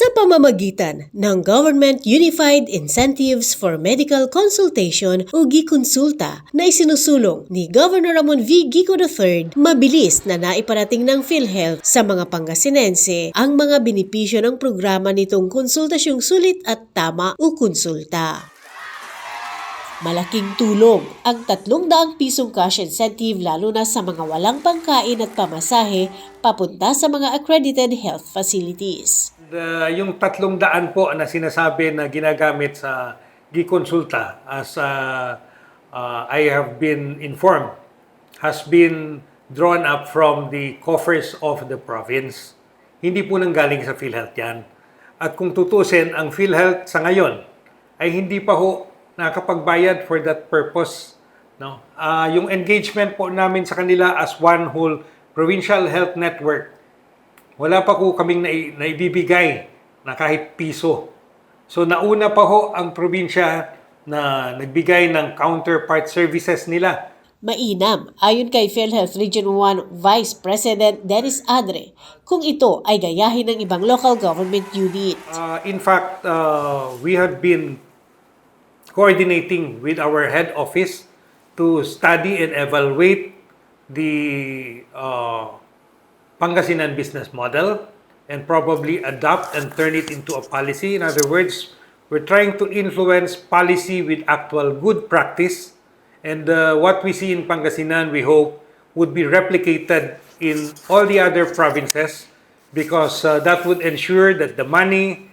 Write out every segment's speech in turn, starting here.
sa pamamagitan ng Government Unified Incentives for Medical Consultation o GIConsulta na isinusulong ni Governor Ramon V. Gico III, mabilis na naiparating ng PhilHealth sa mga Pangasinense ang mga benepisyo ng programa nitong konsultasyong sulit at tama o konsulta. Malaking tulong ang 300 pisong cash incentive lalo na sa mga walang pangkain at pamasahe papunta sa mga accredited health facilities. The, yung tatlong daan po na sinasabi na ginagamit sa Gikonsulta as uh, uh, I have been informed has been drawn up from the coffers of the province. Hindi po nang galing sa PhilHealth yan. At kung tutusin, ang PhilHealth sa ngayon ay hindi pa ho nakakapagbayad for that purpose. No? Ah, yung engagement po namin sa kanila as one whole provincial health network wala pa po kaming nai- naibibigay na kahit piso. So nauna pa ho ang probinsya na nagbigay ng counterpart services nila. Mainam, ayon kay PhilHealth Region 1 Vice President Dennis Adre, kung ito ay gayahin ng ibang local government unit. Uh, in fact, uh, we have been coordinating with our head office to study and evaluate the uh, Pangasinan business model and probably adopt and turn it into a policy. In other words, we're trying to influence policy with actual good practice. And uh, what we see in Pangasinan, we hope, would be replicated in all the other provinces because uh, that would ensure that the money,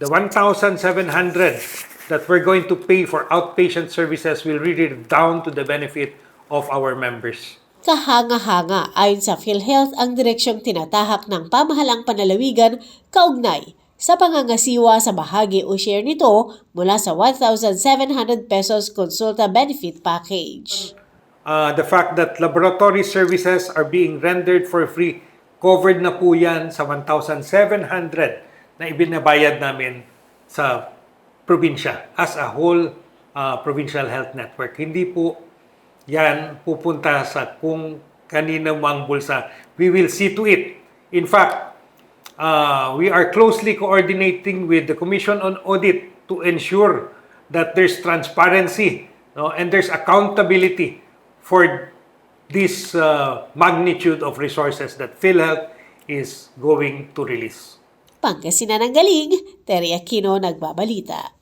the 1,700 that we're going to pay for outpatient services will really down to the benefit of our members. Kahanga-hanga ayon sa PhilHealth ang direksyong tinatahak ng pamahalang panalawigan kaugnay sa pangangasiwa sa bahagi o share nito mula sa 1,700 pesos konsulta benefit package. Uh, the fact that laboratory services are being rendered for free, covered na po yan sa 1,700 na ibinabayad namin sa probinsya as a whole uh, provincial health network. Hindi po yan pupunta sa kung kanino mang bulsa. We will see to it. In fact, uh, we are closely coordinating with the Commission on Audit to ensure that there's transparency no, and there's accountability for this uh, magnitude of resources that PhilHealth is going to release. Pangasinan ng galing, Terry Aquino nagbabalita.